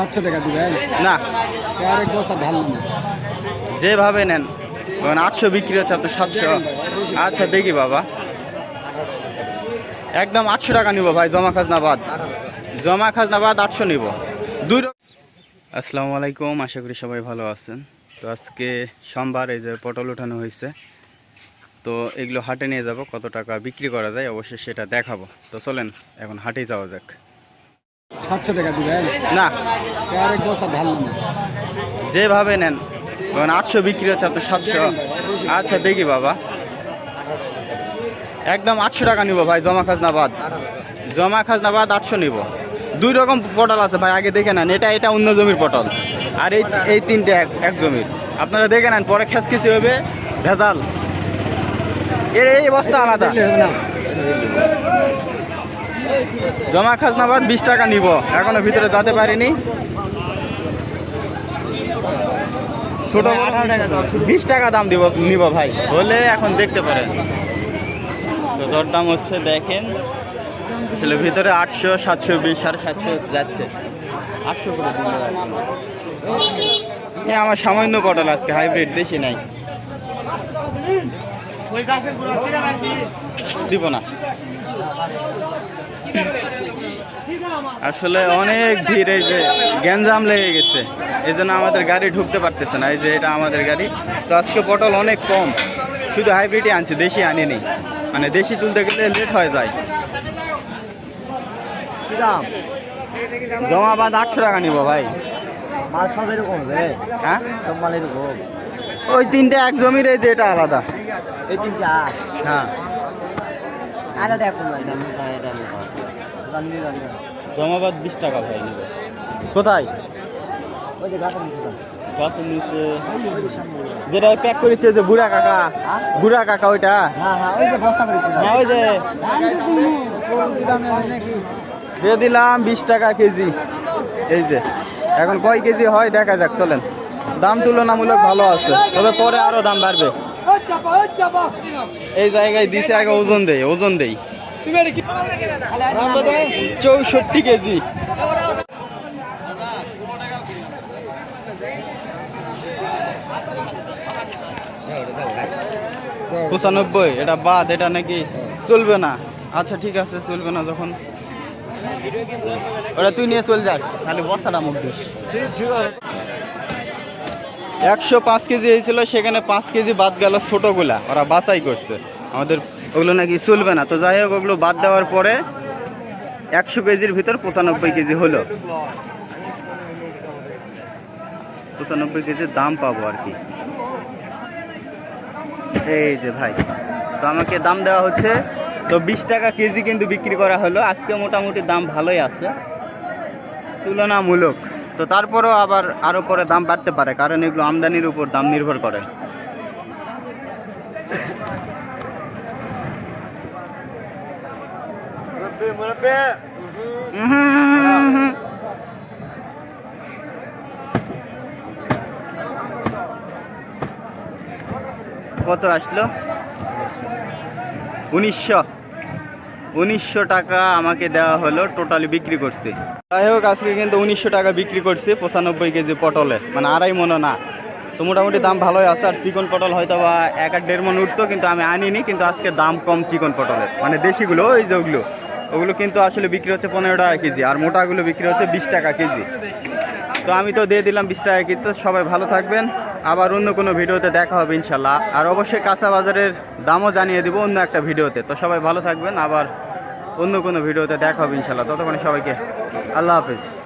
সাতশো টাকা দিবেন না। আর এক বস্তা ঢাল নেবে। যেভাবে নেন আটশো বিক্রি হচ্ছে আপনার সাতশো। আচ্ছা দেখি বাবা। একদম আটশো টাকা নিব ভাই জমা খাজনা বাদ। জমা খাজনা বাদ আটশো নিব। দুই আসসালামু আলাইকুম আশা করি সবাই ভালো আছেন। তো আজকে সোমবার এই যে পটল উঠানো হয়েছে। তো এগুলো হাটে নিয়ে যাব কত টাকা বিক্রি করা যায় অবশ্যই সেটা দেখাবো। তো চলেন এখন হাটে যাওয়া যাক। সাতশো টাকা দিবেন না। আর এক বস্তা ঢাল নেবে যেভাবে নেন কারণ আটশো বিক্রি হচ্ছে আপনার সাতশো। আচ্ছা দেখি বাবা। একদম আটশো টাকা নিব ভাই জমা খাজনা বাদ। জমা খাজনা বাদ আটশো নিব। দুই রকম পটল আছে ভাই আগে দেখে নেন এটা এটা অন্য জমির পটল। আর এই এই তিনটে এক এক জমির। আপনারা দেখে নেন পরে খেসখেসি হবে ভেজাল। এর এই বস্তা আলাদা। জমা খাজনা বাদ বিশ টাকা নিব। এখনও ভিতরে যেতে পারিনি। ছোট বিশ টাকা দাম দিব নিব ভাই। বলে এখন দেখতে পারেন। তো দরদাম হচ্ছে দেখেন। আসলে ভিতরে আটশো সাতশো বিশ সাড়ে সাতশো যাচ্ছে। আটশো করে দিন আমার সামান্য পটল আজকে হাইব্রিড বেশি নাই। দিব না। আসলে অনেক ভিড় এই যে গ্যাঞ্জাম লেগে গেছে। এই জন্য আমাদের গাড়ি ঢুকতে পারতেছে না এই যে এটা আমাদের গাড়ি। তো আজকে পটল অনেক কম শুধু হাইব্রিডই আনছি দেশি আনিনি। মানে দেশি তুলতে গেলে লেট হয়ে যায়। দাম? জমা বাদ আটশো টাকা নিব ভাই। মাল সব এরকম হবে? হ্যাঁ? সব মাল এরকম? ওই তিনটে এক জমির এই যে এটা আলাদা। এই তিনটা হ্যাঁ। আলাদা এখন নয় দাম এটা জানবি জানবি জমা বাদ বিশ টাকা ভাই নিব। কোথায়? ওই যে গাছের নিচে। দাম কত নিচে যেটা প্যাক করেছে যে বুড়া কাকা। বুড়া কাকা ওইটা? হ্যাঁ হ্যাঁ ওই যে বস্তা করে দিচ্ছে। হ্যাঁ ওই যে। দিয়ে দিলাম বিশ টাকা কেজি। এই যে এখন কয় কেজি হয়? দেখা যাক চলেন। দাম তুলনামূলক ভালো আছে। তবে পরে আরও দাম বাড়বে। এই জায়গায় দিছে আগে ওজন দেই ওজন দেই। চৌষট্টি কেজি। পঁচানব্বই, এটা বাদ, এটা নাকি চলবে না। আচ্ছা ঠিক আছে, চলবে না যখন। ওটা তুই নিয়ে চল যাস খালি বস্তাটা মুখ দিস। একশো পাঁচ কেজি হয়েছিল, সেখানে পাঁচ কেজি বাদ গেল ছোটগুলা। ওরা বাছাই করছে। আমাদের ওগুলো নাকি চলবে না। তো যাই হোক, ওগুলো বাদ দেওয়ার পরে একশো কেজির ভিতর পঁচানব্বই কেজি হলো। পঁচানব্বই কেজির দাম পাবো আর কি। এই যে ভাই, তো আমাকে দাম দেওয়া হচ্ছে। তো বিশ টাকা কেজি কিন্তু বিক্রি করা হলো। আজকে মোটামুটি দাম ভালোই আছে। তুলনামূলক। তো তারপরেও আবার আরও পরে দাম বাড়তে পারে, কারণ এগুলো আমদানির উপর দাম নির্ভর করে। কত আসলো? উনিশশো। উনিশশো টাকা আমাকে দেওয়া হলো, টোটালি বিক্রি করছি। যাই হোক, আজকে কিন্তু উনিশশো টাকা বিক্রি করছি, পঁচানব্বই কেজি পটলে মানে আড়াই মনো না। তো মোটামুটি দাম ভালোই আছে, আর চিকন পটল হয়তো বা এক আর দেড় মন উঠতো, কিন্তু আমি আনিনি, কিন্তু আজকে দাম কম চিকন পটলের। মানে দেশিগুলো, ওই যে ওগুলো। ওগুলো কিন্তু আসলে বিক্রি হচ্ছে পনেরো টাকা কেজি, আর মোটাগুলো বিক্রি হচ্ছে বিশ টাকা কেজি। তো আমি তো দিয়ে দিলাম বিশ টাকা কেজি, তো সবাই ভালো থাকবেন। আবার অন্য কোনো ভিডিওতে দেখা হবে ইনশাল্লাহ। আর অবশ্যই কাঁচা বাজারের দামও জানিয়ে দেবো অন্য একটা ভিডিওতে। তো সবাই ভালো থাকবেন, আবার অন্য কোনো ভিডিওতে দেখা হবে ইনশাল্লাহ। ততক্ষণে সবাইকে আল্লাহ হাফিজ।